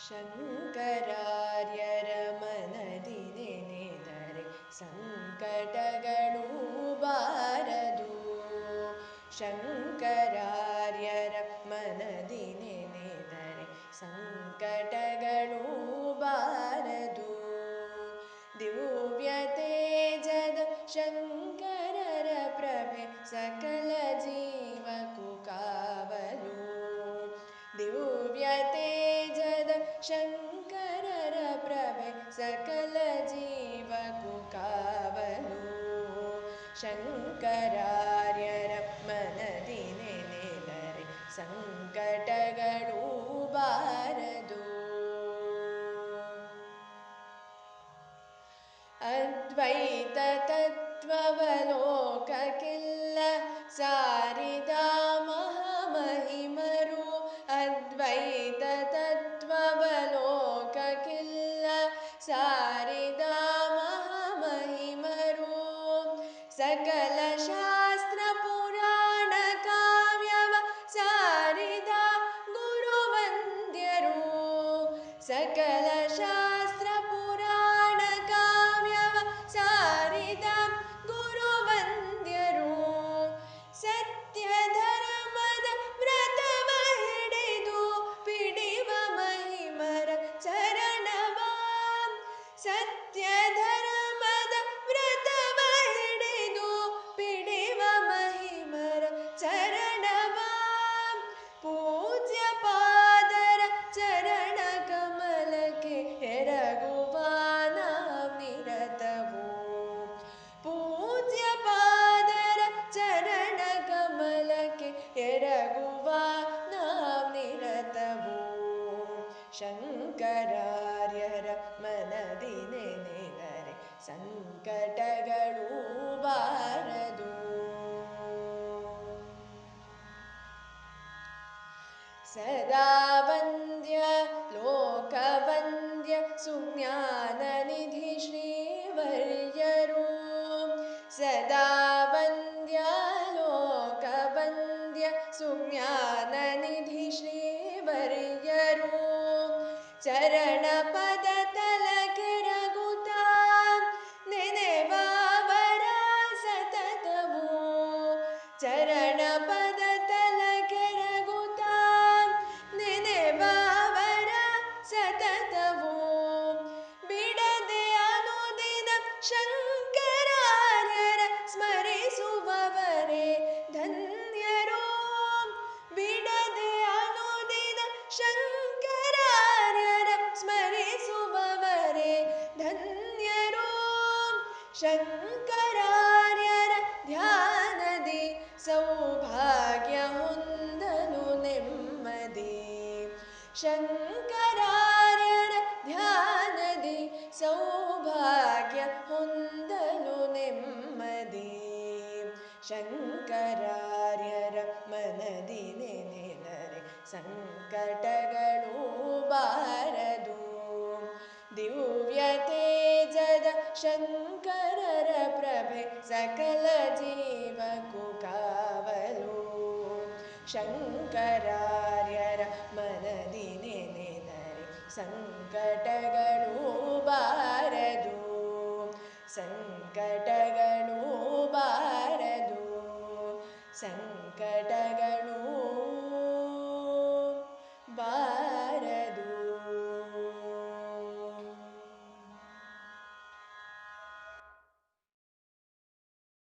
ಶಂಕರಾರ್ಯರ ಮನದಿ ನೆನೆದರೆ ಸಂಕಟಗಳು ಬಾರದು ಶಂಕರಾರ್ಯರ ಮನದಿ ನೆನೆದರೆ ಸಂಕಟಗಳು ಬಾರದು ದಿವ್ಯ ತೇಜದ ಶಂಕರರ ಪ್ರಭೆ ಸಕಲ सकल जीवकावलु शङ्करार्यरमन दिने दरे सङ्कटगडू भारदो अद्वैततत्त्ववलोक किल्ल सारिता महामहिमरु। अद्वैत सकलशास्त्रपुराणकाव्यसारिता गुरुवन्द्यरू। सकल ಮನದಿ ನೆನೆದರೆ ಸಂಕಟಗಳು ಬಾರದು ಸದಾ ವಂದ್ಯ ಲೋಕವಂದ್ಯ ಸುಜ್ಞಾನ ನಿಧಿ ಶ್ರೀವರ್ಯರು ಸದಾ शङ्करार स्मरे सुमवरे धन्यरो विडदे अनुदिन शङ्करार स्मरे सुमवरे धन्यरो शङ्करार ध्यानदि सौभाग्य नेम्मदि शङ्कर ಶಂಕರಾರ್ಯರ ಮನದಿ ನೆನೆದರೆ ಸಂಕಟಗಳು ಬಾರದು. ದಿವ್ಯ ತೇಜದ ಶಂಕರರ ಪ್ರಭೆ ಸಕಲ ಜೀವಕು ಕಾವಲು. ಶಂಕರಾರ್ಯರ ಮನದಿ ನೆನೆದರೆ ಸಂಕಟಗಳು ಬಾರದು. ಸಂಕಟಗಳು ಸಂಕಟಗಳು